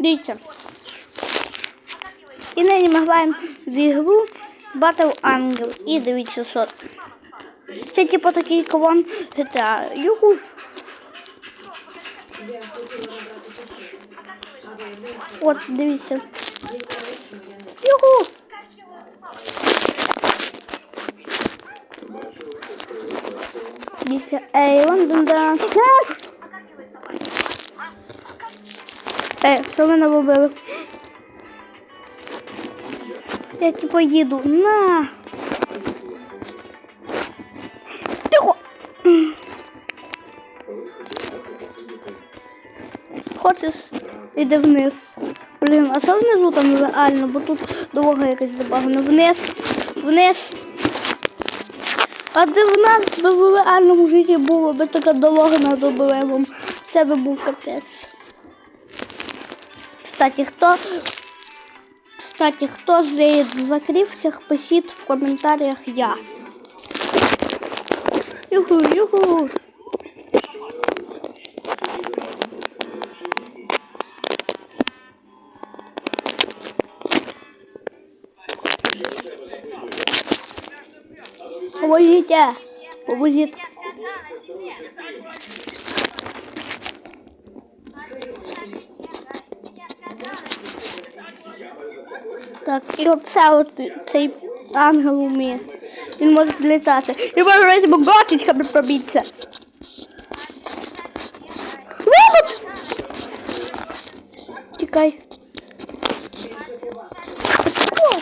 Дивіться. І нині ми граємо в ігру Battle Angel. І дивіться, що. Це типу такий колон GTA. Юху. От, дивіться. Юху. Дивіться, ей, Лондон, да. Е, що мене вбили? Я типу їду. На. Тихо. Хочеш, іди вниз. Блін, а що внизу там реально, бо тут дорога якась забагана. Вниз, вниз. А де в нас би в реальному житті була би така дорога над обривом. Це би був капець. Кстати, хто Кстати, хто з закривцях, пишіть в коментарях я. Юху, юху. Поможите, поможіть. Так, і оце от цей ангел вміє. Він може злітати. І може весь богатичками пробитися. Тікай. О!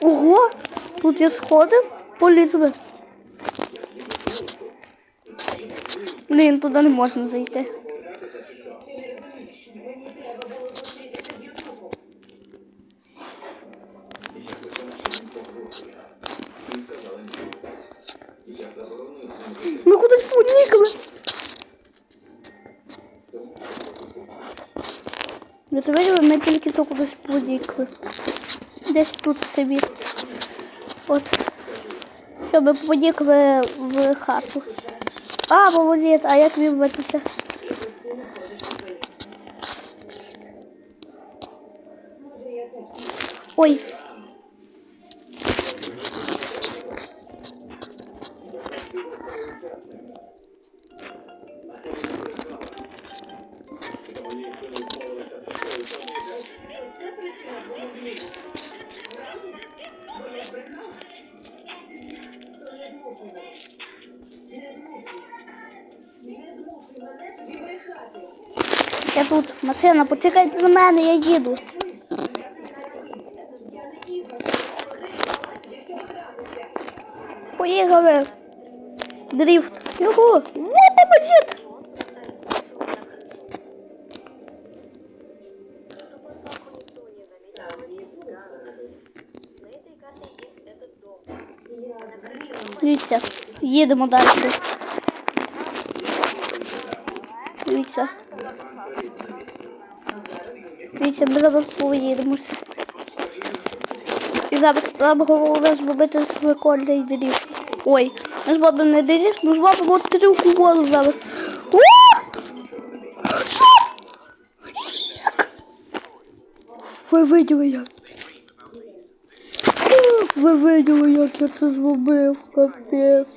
Ого! Тут є сходи. Поліз би. Блін, туди не можна зайти. Ми кудись поникли. Ви бачили, ми тільки кудись поникли. Десь тут собі. От. Щоб поникли в хату. А, молодець, а як вибратися? Ой. Тут, машина, почекайте на мене, я їду. Поїхали. Дрифт. Юху. О, поможіть. Дивіться, їдемо далі. Дивіться. Дивіться, ми зараз поїдемося. І зараз треба головне зробити прикольний дріфт. Ой, ми зробимо не дріфт, ми зробимо трюк у воду зараз. Ви виділи як? Ви виділи, як я це зробив, капець.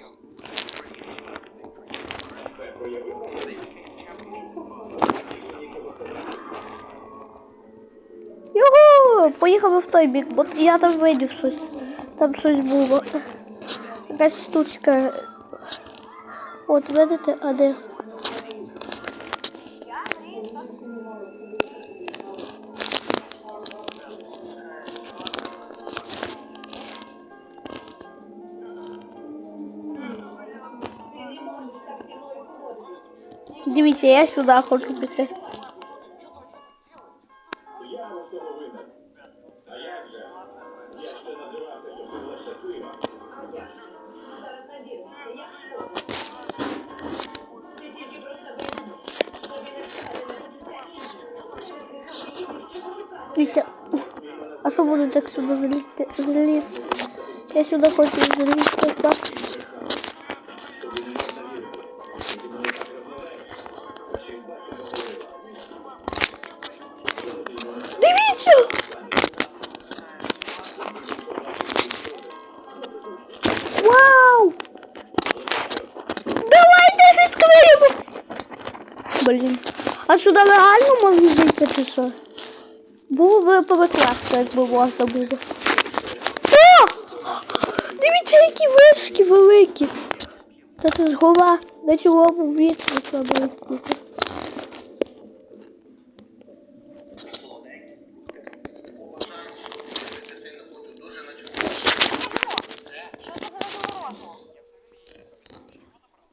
Його! Поїхали в той бік, бо я там видів щось. Там щось було. Якась штучка. От, видите, а де? Дивіться, я сюди хочу піти. Дивіться. А що буде так сюди залізти? Заліз? Я сюди хочу залізти. Так. Дивіться! Вау! Давайте. А сюди реально можна зайти чи? Було би перекласти, якби можна було. О! Дивіться, які вишки великі. Та це згова. До чого був вічно треба летіти.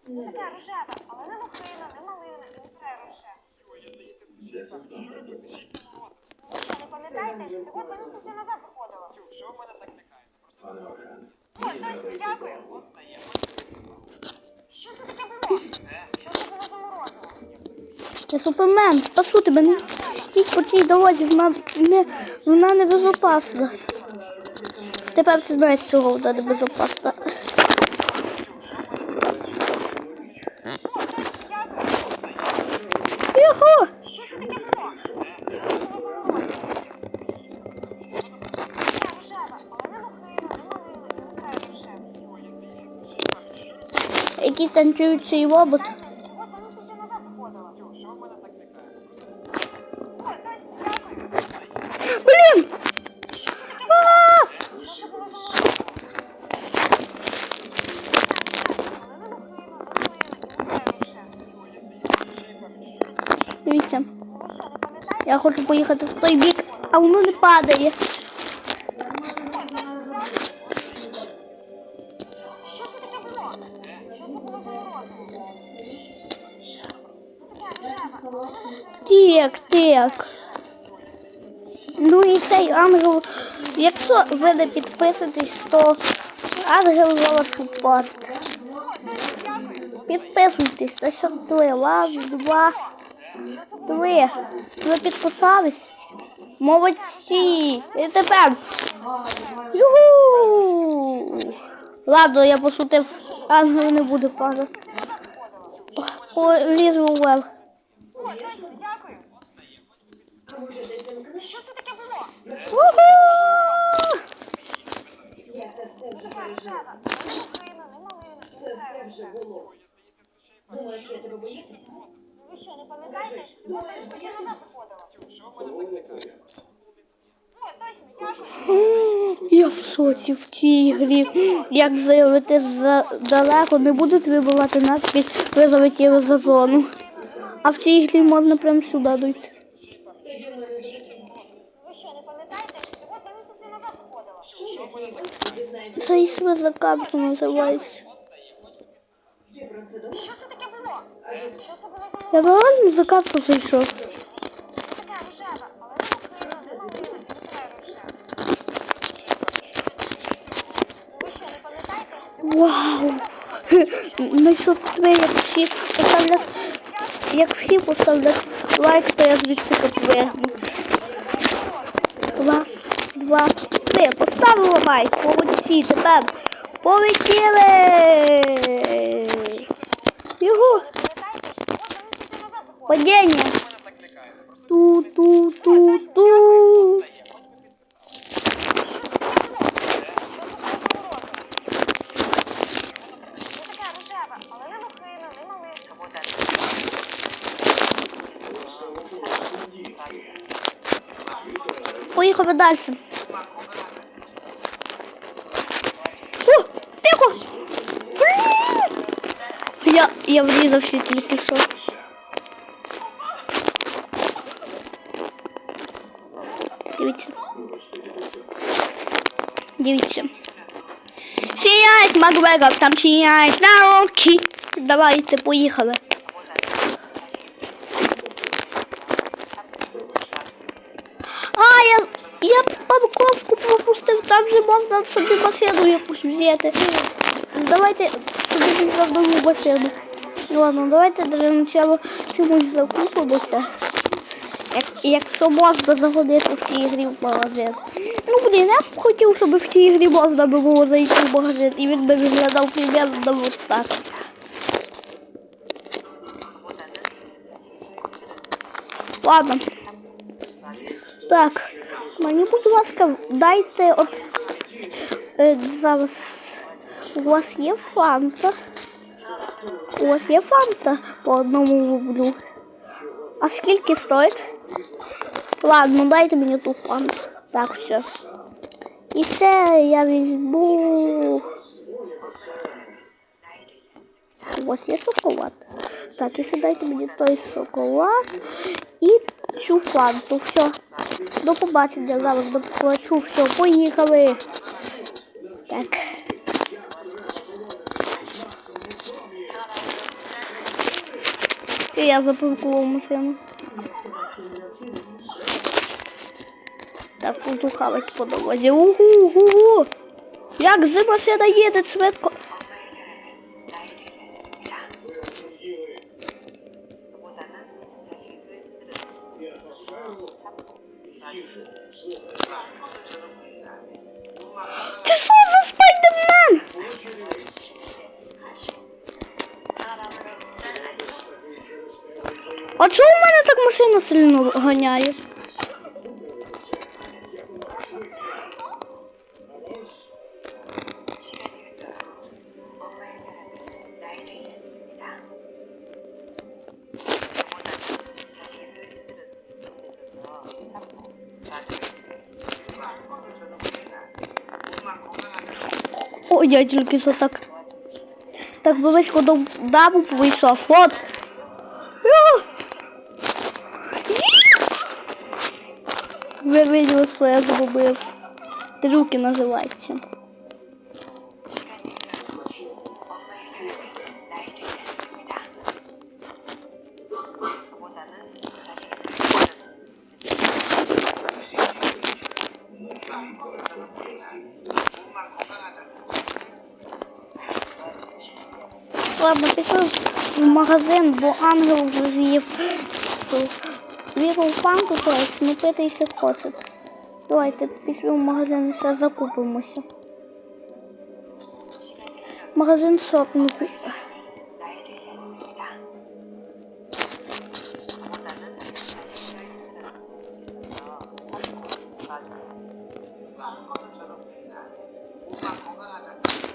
Така рожева, але не лохина, не малина, і не переруше. Ви що, не пам'ятаєте? Сьогодні місяця назад виходила. Ой, точно, дякую. Що це таке було? Що це було за морозиво? Я супермен, спасу тебе. Не їдь по цій дорозі, вона не, вона не безопасна. Тепер ти знаєш, чого вона не безопасна. Ой, точно, дякую. Його! Що це таке пам'ятаєте? я хочу поїхати в той бік, а воно не падає. Що це таке було? Що це було за лохина. Так, так. Ну і цей ангел, якщо ви не підписуєтесь, то ангел за вас упаде. Підписуйтесь на що три. Раз, два, три. Ви підписались? Молодці! І тепер. Юху! Ладно, я пошутив, ангел не буде падати. Полізу вверх. Точно, дякую. Що це таке було? Уху! Ну але не лохина, не малина, і не переруше. Ви що, не пам'ятаєте? Назад виходила. Ой, точно, дякую. Я в соці в цій грі. Як заявити далеко, не будуть вибивати надпись, ви залетіли за зону. А в цій грі можна прямо сюди дойти. Ви що, не пам'ятаєте? Це і карту називається. Що це таке було? Що це було за Я реально за карту зайшов. Переруше. Ви що? Тебе, як всі поставлять, як всі поставлять лайк, то я звідси підвигну. Раз, два, три. Поставили лайк. Молодці. Тепер полетіли. Його падіння. Ту-ту-ту-ту. Ну така рожева, але не лохина, не малинка буде. Поїхали далі. О, тихо. Я, я врізався тільки що. Дивіться. Дивіться. Сіяють Макгрегор, там сіяють на руки. Давайте, поїхали. А, я, я парковку пропустив, там же можна собі басейну якусь взяти. Давайте собі зробимо басейну. Ладно, давайте для начала чомусь закупимося. Як, якщо можна заходити в цій грі в магазин. Ну, блін, я б хотів, щоб в цій грі можна би було зайти в магазин, і він би виглядав примерно ось так. Ладно. Так, мені, будь ласка, дайте от е, зараз. У вас є фанта? У вас є фанта по одному рублю? А скільки стоїть? Ладно, дайте мені ту фанту. Так, все. І все я візьму. У вас є шоколад? Так, і дайте мені той шоколад і цю фанту. Все. До побачення зараз доплачу. Все, поїхали. Так. І я запаркував машину. Так, буду хавати по дорозі. Угу, угу. Як же машина їде швидко. Ти що за спайдермен? А чого у мене так машина сильно ганяє? О, я тільки що так. Так близько до даму вийшов. От. Єс! Ви виділи, що я зробив. Трюки називаються. Магазин, бо ангел з'їв віру фанту, тобто не питайся хоче. Давайте пішли в магазин все закупимося. Магазин шопінгу.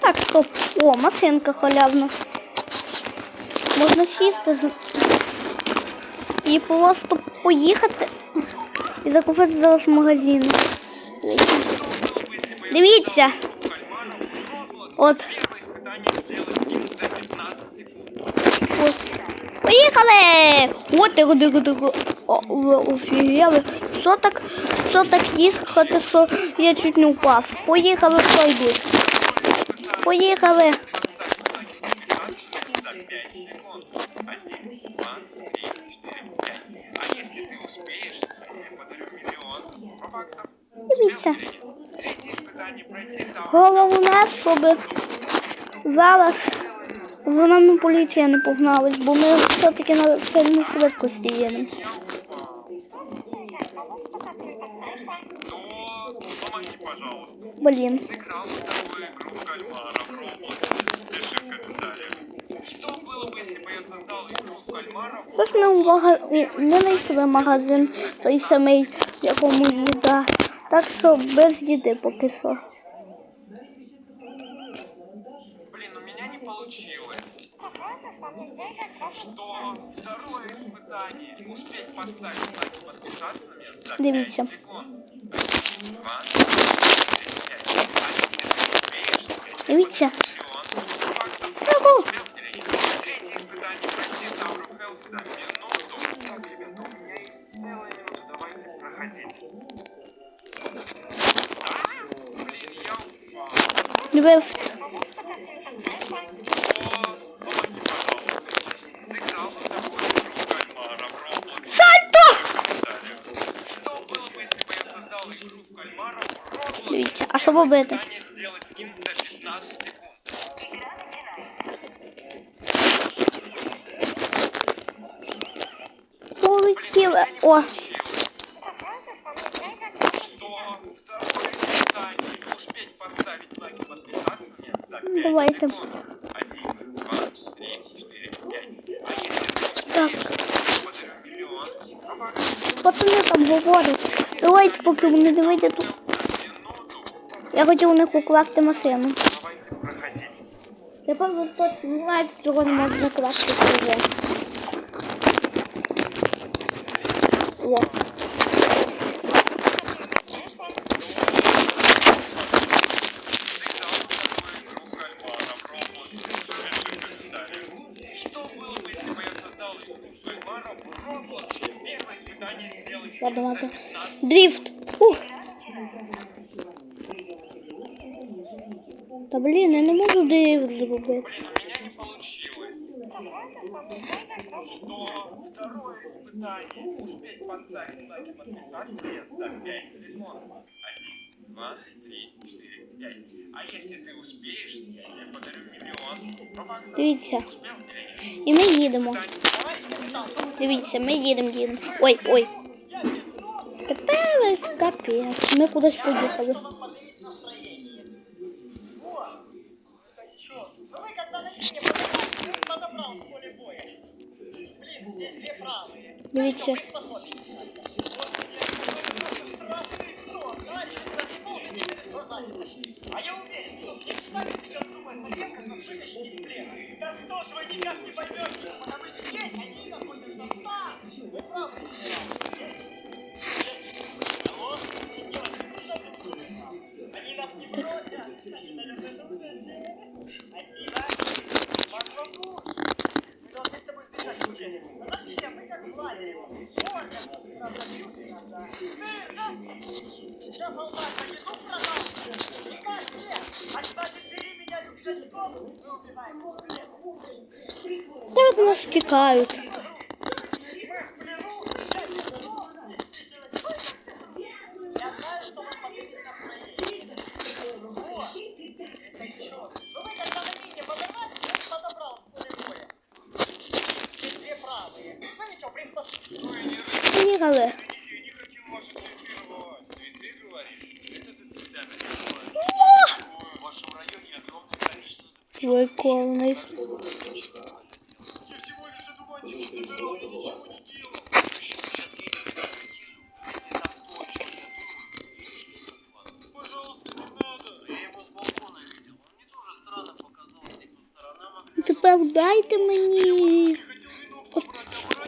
Так, стоп. О, машинка халявна. Можна сісти з... і просто поїхати і закупити зараз магазин. Дивіться. От. От. Поїхали! От тихо, тихо, тихо. Офігели. Що так, що так їхати, що я чуть не впав. Поїхали, що. Поїхали. за 5 секунд. 1, 2, 3, 4, 5. А если ты успеешь, я подарю миллион баксов. Дивіться. Третье испытание пройти там. Головне, щоб зараз за нами поліція не погналась, бо ми все-таки на сильній швидкості їдемо. То помоги, пожалуйста. Блін. Сыграл с тобой игру в кальмара в Роблоксе. Пиши в комментариях. Что было бы, если бы я создал игру в кальмара в Що ж ми в мага... у- не знайшли магазин той самий, в якому їда. Так що без їди поки що. Что? Второе испытание. Успеть поставить лайк и подписаться на меня за 5 Дивіться. секунд. Дивіться. нет? Третье испытание пройти Тавру Хелл за минуту. Так, ребята, у меня есть целая минута. Давайте проходить. А, блин, я упал. Диви, бобити. Полетіли. О. Давайте. Так. Пацани там говорять. Давайте, поки вони не вийдуть. тут. минуту. Я хотів у них укласти машину. Давайте проходить. Тепер ви точно знаєте, чого не можна класти себе. О. Что было бы, если бы я создал игру Та блін, я не можу дрифт зробити. Блин, у меня не получилось. Что? Второе испытание. Успеть поставить лайк и подписаться я за 5 секунд. Один, два, три, четыре, пять. А если ты успеешь, я подарю миллион. Роман, Дивіться. успел или нет? І ми їдемо. Давай, Дивіться, ми їдемо, їдемо. Ой, ой. Тепер капець. Ми кудись поїхали. Дивіться. Да что ж вы никак не поймете, потому что здесь они находятся там. Вы правы. Та нас тікають. Оглядел. Тепер дайте мені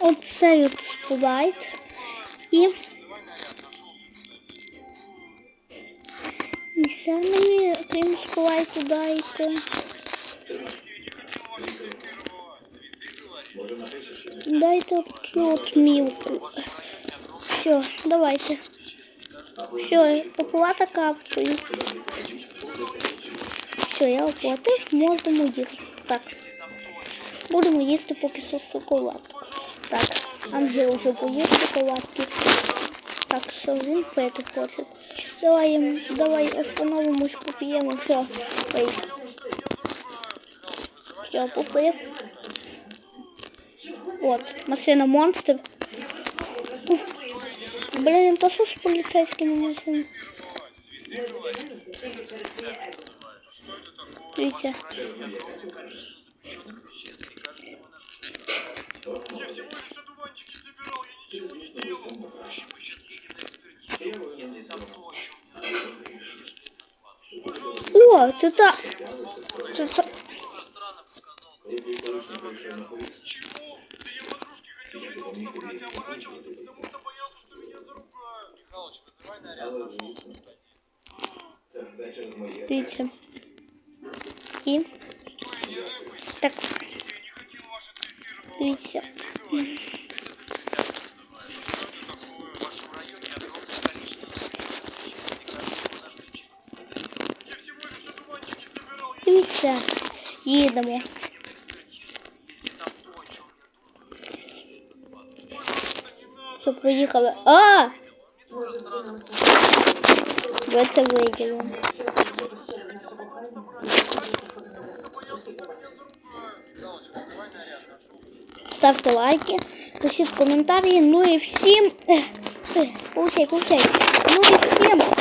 оцей спрайт. І, спрайту дайте. Я не хотел вас цитировать. Цветы, говоришь? Дайте цю от мілку. Все, давайте. Все, оплата карткою. Все, я оплатив, можемо їсти. Так. Будемо їсти поки що шоколад. Так, Андрій вже поїв шоколадки. Так, що він пити хоче. Давай, давай остановимось, поп'ємо. Все, пий. Все, попив. От, машина монстр. Та що з поліцейськими машинами? Дивіться. О, це не надо. Що поїхали. А! Ви це виділи. Ставте лайки, пишіть коментарі. Ну і всім. Кушай, кушай. Ну і всім.